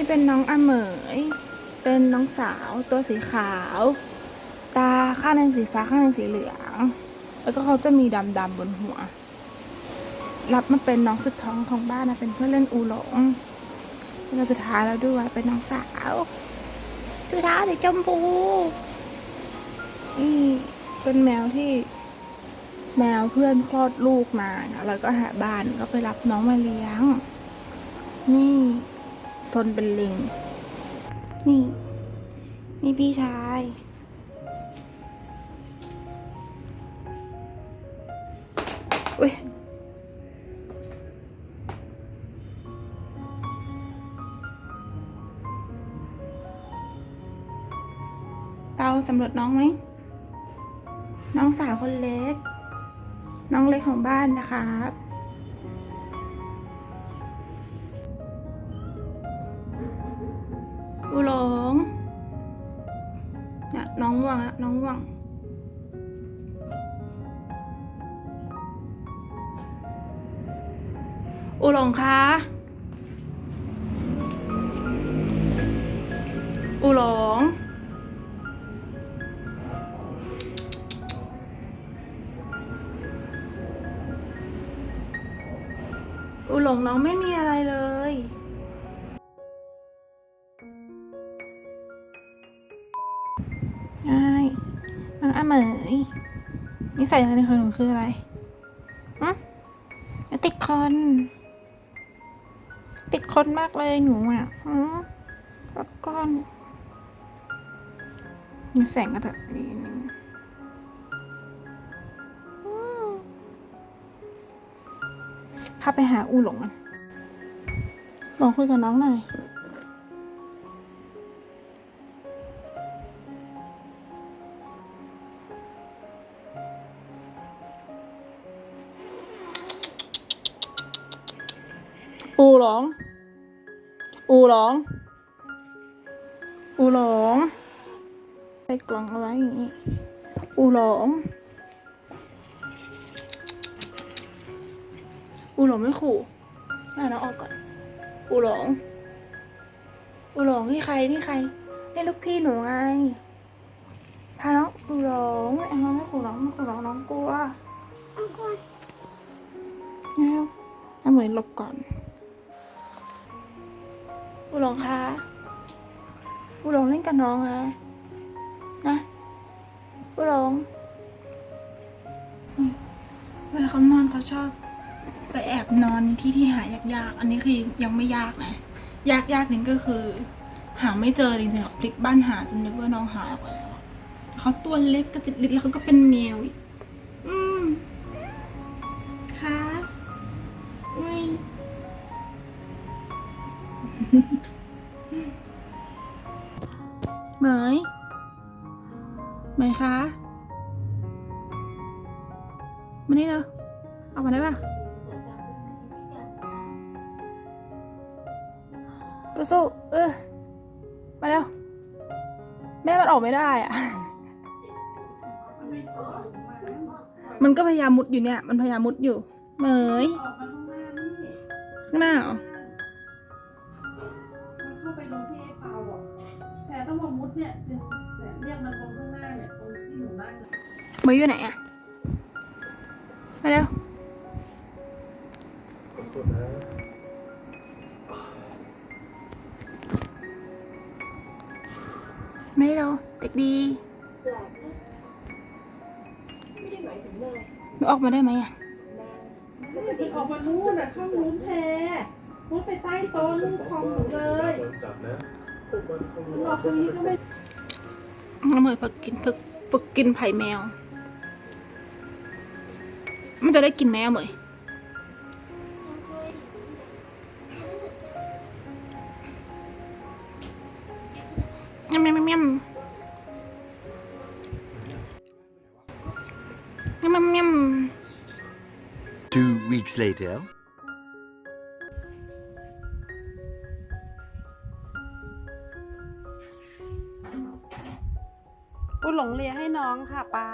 นี่เป็นน้องอเหมย เป็นน้องสาวตัวสีขาว ตาข้างหนึงสีฟ้าข้างหนึงสีเหลือง แล้วก็เขาจะมีดำๆบนหัว รับมาเป็นน้องสุดท้องของบ้านนะ เป็นเพื่อนเล่นอูหลงแล้วสุดท้ายแล้วด้วยเป็นน้องสาวสุดท้ายสีชมพูนี่เป็นแมวที่แมวเพื่อนคลอดลูกมานะแล้วก็หาบ้านก็ไปรับน้องมาเลี้ยง นี่ ซนเป็นลิง นี่ นี่พี่ชาย อุ้ยเราสำรวจน้องไหม น้องสาวคนเล็ก น้องเล็กของบ้านนะครับ เนี่ยน้องว่างน้องว่างอูหลงคะอูหลงอูหลงน้องไม่มีอะไรเลย เหมยนิสัยอะไรของหนูคืออะไรอะติดคน ติดคนมากเลยหนูอะฮะแล้วก็มีแสงก็แบบนี้พาไปหาอูหลงกันลองคุยกับน้องหน่อย อูหลง อูหลง อูหลง ใส่กล่องเอาไว้อย่างนี้ อูหลง อูหลงไม่ขู่น่าน้องออกก่อน อูหลง อูหลงนี่ใครนี่ใครนี่ลูกพี่หนูไง พาน้องอูหลงไอ้น้องไม่ขู่น้องไม่ขู่น้องน้องกลัวแล้วเอาเหมือนหลบก่อน อูหลงคะอูหลงเล่นกับน้องอะนะอูหลงอืมเวลาเขานอนเขาชอบ ไปแอบนอนในที่ที่หายากๆ อันนี้คือยังไม่ยากนะ ยากๆนี่ก็คือ หาไม่เจอจริงๆอะพลิกบ้านหาจนนึกว่าน้องหายออกไปแล้วอะเขาตัวเล็กกระจิตเล็กแล้วเขาก็เป็นแมวอีก เหมยเหมยคะมานี่เร็วออกมาได้ปะสู้เออมาเร็วแม่มันออกไม่ได้อะมันก็พยายามมุดอยู่เนี่ย มันพยายามมุดอยู่เหมยข้างหน้าเหรอ ต่ต้องมามุดเนี่ยเนี่ยเนี่ยเรียกมันตรงข้างหน้าเนี่ยตรงที่หนูนั่งเนี่ยเหมยอยู่ไหนอะมาเร็วขอโทษนะไม่เร็วเด็กดีแปลกนะไม่ได้หมายถึงนายหนูออกมาได้ไหมอะนางมันออกมานู่นน่ะช่องนู้นแพมุดไปใต้โต๊ะนู่นคอมหนูเลย โดนจับนะพวกมั นคงมันออกตรงนี้ก็ไม่น้ำเหมยฝึกกินฝึกฝึกกินไผ่แมว มันจะได้กินแมวเหมยยำยำยำยำยำยำยำ Two weeks later. กูหลงเลียให้น้องค่ะป้า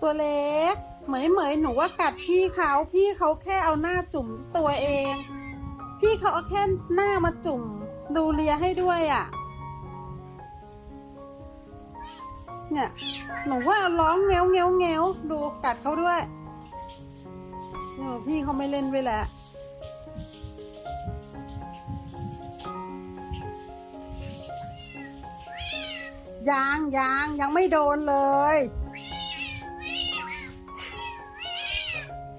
ตัวเล็ก เหมยเหมยหนูว่ากัดพี่เขาพี่เขาแค่เอาหน้าจุ่มตัวเอง พี่เขาเอาแค่หน้ามาจุ่ม ดูเลียให้ด้วยอะ่ะ เนี่ย หนูว่าร้องเงี้ยวเงี้ยวเงี้ยวดูกัดเขาด้วยเนี่ยพี่เขาไม่เล่นด้วยแล้วยังยังยังไม่โดนเลย